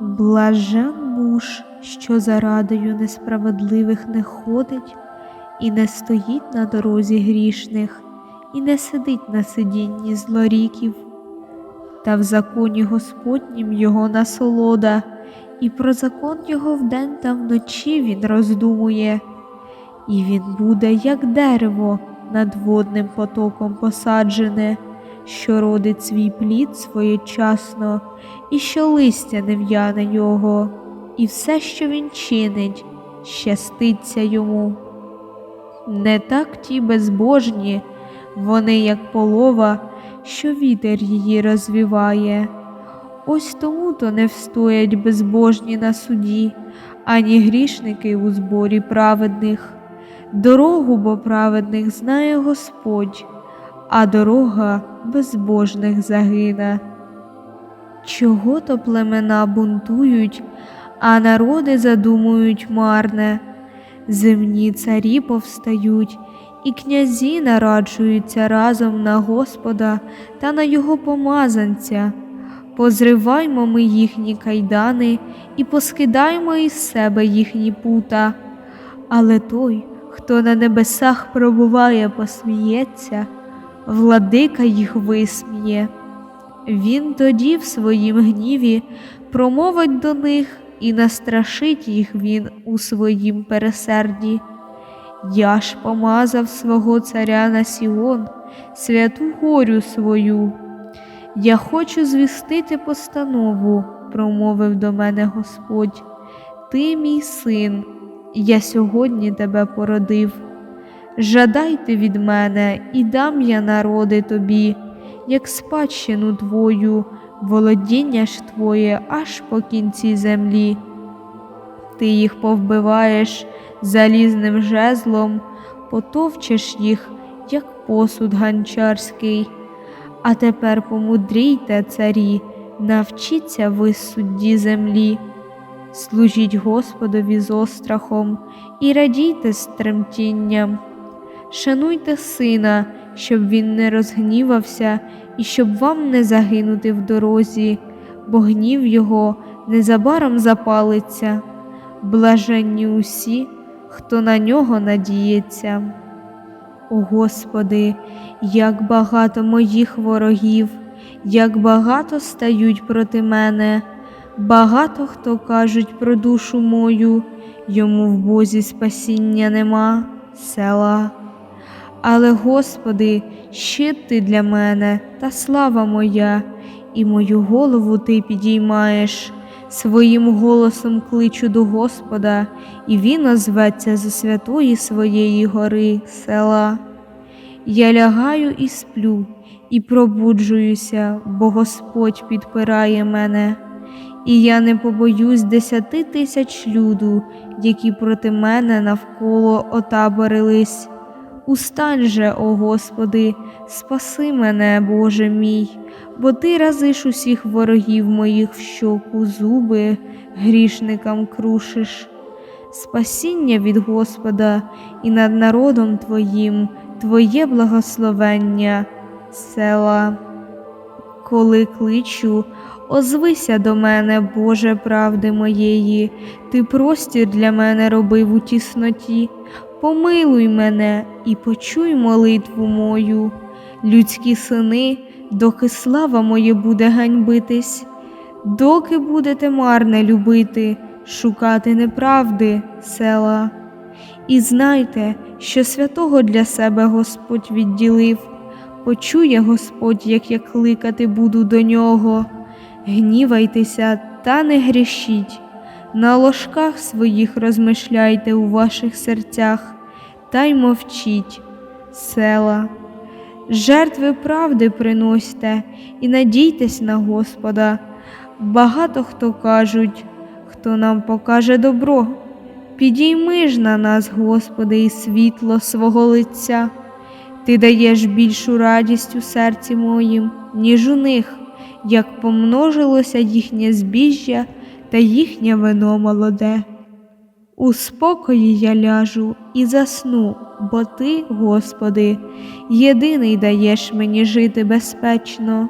Блажен муж, що зарадою несправедливих не ходить, і не стоїть на дорозі грішних, і не сидить на сидінні злоріків, та в законі Господнім його насолода, і про закон його вдень та вночі він роздумує, і він буде, як дерево, над водним потоком посаджене, що родить свій плід своєчасно, і що листя не в'яне його, і все, що він чинить, щаститься йому. Не так ті безбожні, вони, як полова, що вітер її розвіває. Ось тому то не встоять безбожні на суді, ані грішники у зборі праведних. Дорогу бо праведних знає Господь, а дорога безбожних загине. Чого то племена бунтують, а народи задумують марне, земні царі повстають, і князі нараджуються разом на Господа та на його помазанця. Позриваймо ми їхні кайдани і поскидаймо із себе їхні пута. Але той, хто на небесах пробуває, посміється, владика їх висміє. Він тоді в своїм гніві промовить до них і настрашить їх він у своїм пересерді. Я ж помазав свого царя на Сіон, святу горю свою. Я хочу звістити постанову, промовив до мене Господь. Ти мій син, я сьогодні тебе породив. Жадайте від мене, і дам я народи тобі, як спадщину твою, володіння ж твоє аж по кінці землі. Ти їх повбиваєш залізним жезлом, потовчеш їх, як посуд ганчарський. А тепер помудрійте, царі, навчіться ви судді землі, служіть Господові з острахом і радійте з тремтінням. Шануйте сина, щоб він не розгнівався і щоб вам не загинути в дорозі, бо гнів його незабаром запалиться. Блаженні усі, хто на нього надіється. О Господи, як багато моїх ворогів, як багато стають проти мене, багато хто кажуть про душу мою, йому в Бозі спасіння нема, села. Але, Господи, щит ти для мене та слава моя, і мою голову Ти підіймаєш. Своїм голосом кличу до Господа, і Він озветься за святої своєї гори села. Я лягаю і сплю, і пробуджуюся, бо Господь підпирає мене, і я не побоюсь десяти тисяч люду, які проти мене навколо отаборились. Устань же, о Господи, спаси мене, Боже мій, бо Ти разиш усіх ворогів моїх в щоку зуби, грішникам крушиш. Спасіння від Господа і над народом Твоїм, Твоє благословення, села. Коли кличу, озвися до мене, Боже правди моєї, Ти простір для мене робив у тісноті. Помилуй мене і почуй молитву мою, людські сини, доки слава моє буде ганьбитись, доки будете марне любити, шукати неправди, села. І знайте, що святого для себе Господь відділив, почує Господь, як я кликати буду до нього. Гнівайтеся та не грішіть на ложках своїх розмишляйте у ваших серцях, та й мовчіть, села, жертви правди приносьте і надійтесь на Господа. Багато хто кажуть, хто нам покаже добро. Підійми ж на нас, Господи, і світло свого лиця. Ти даєш більшу радість у серці моїм, ніж у них, як помножилося їхнє збіжжя та їхнє вино молоде. У спокої я ляжу і засну, бо Ти, Господи, єдиний даєш мені жити безпечно.